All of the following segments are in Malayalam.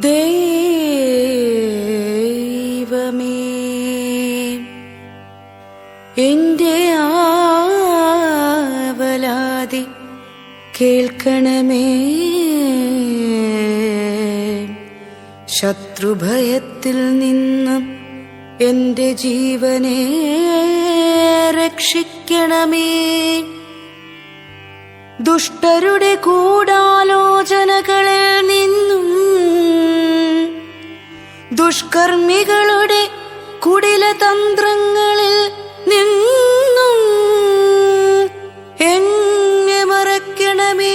ദൈവമേ എന്റെ ആവലാതി കേൾക്കണമേ. ശത്രുഭയത്തിൽ നിന്നും എന്റെ ജീവനെ രക്ഷിക്കണമേ. ദുഷ്ടരുടെ ഗൂഢാലോചനകളിൽ നിന്നും ദുഷ്കർമ്മികളുടെ കുടിലതന്ത്രങ്ങളിൽ നിന്നും എന്നെ മറക്കണമേ.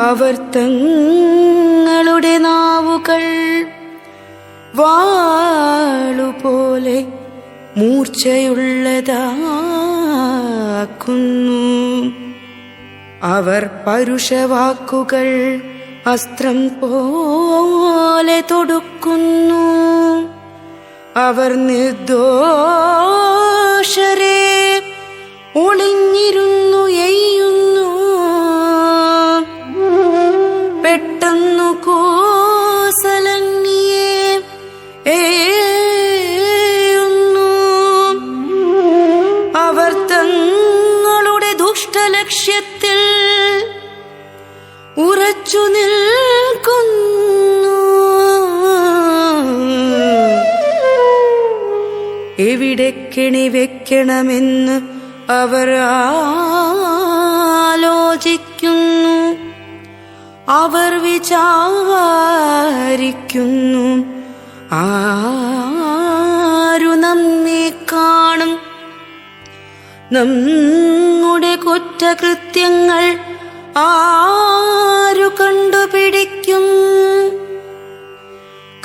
അവർ തങ്ങളുടെ നാവുകൾ വാളുപോലെ മൂർച്ചയുള്ളതാക്കുന്നു. അവർ പരുഷവാക്കുകൾ അസ്ത്രം പോലെ തൊടുക്കുന്നു. അവർ നിർദോഷരെ ഒളിഞ്ഞിരുന്നു ദുഷ്ടലക്ഷ്യത്തിൽ ഉറച്ചു നിൽക്കുന്നു. എവിടെ കെണി വെക്കണമെന്ന് അവർ ആലോചിക്കുന്നു. അവർ വിചാരിക്കുന്നു ആരു നമ്മെ കാണും. നമ്മുടെ കുറ്റകൃത്യങ്ങൾ ആരു കണ്ടുപിടിക്കും?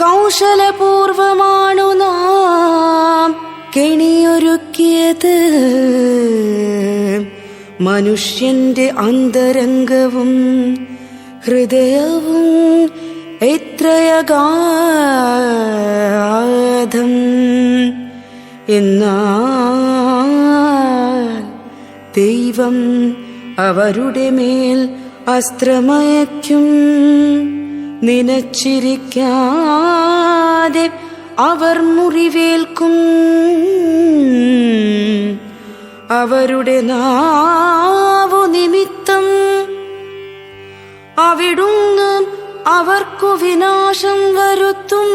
കൗശലപൂർവമാണു നാം കെണിയൊരുക്കിയത്. മനുഷ്യന്റെ അന്തരംഗവും ഹൃദയവും എത്രയഗാധം? എന്നാൽ ദൈവം അവരുടെ മേൽ അസ്ത്രമയക്കും നിനച്ചിരിക്കാതെ അവർ മുറിവേൽക്കും. അവരുടെ നാവു നിമിത്തം അവിടുന്ന് അവർക്കു വിനാശം വരുത്തും.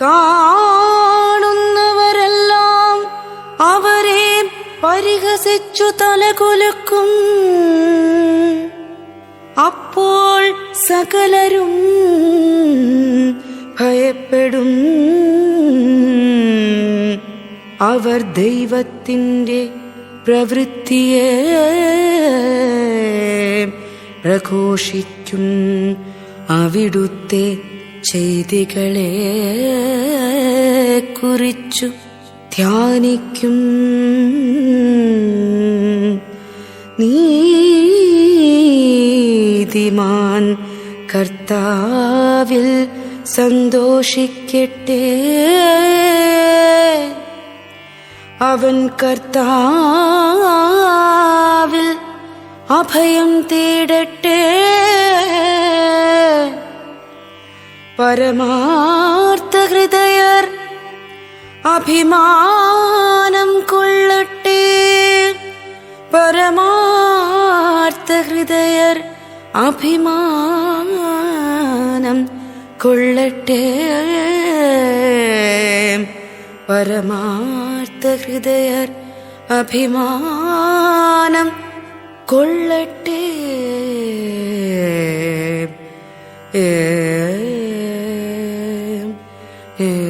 കാണുന്നവരെല്ലാം പരിഹസിച്ചു തലകുലുക്കും. അപ്പോൾ സകലരും ഭയപ്പെടും. അവർ ദൈവത്തിന്റെ പ്രവൃത്തിയെ പ്രഘോഷിക്കും. അവിടുത്തെ ചെയ്തികളെ കുറിച്ചു ധ്യാനിക്കും. നീതിമാൻ കർത്താവിൽ സന്തോഷിക്കട്ടെ. അവൻ കർത്താവിൽ അഭയം തേടട്ടെ. പരമാർത്ഥ ഹൃദയർ அபிமானம் கொள்ளட்டே. பரமார்த்த ஹிருதயர் அபிமானம் கொள்ளட்டே. பரமார்த்த ஹிருதயர் அபிமானம் கொள்ளட்டே. ஏ ஏ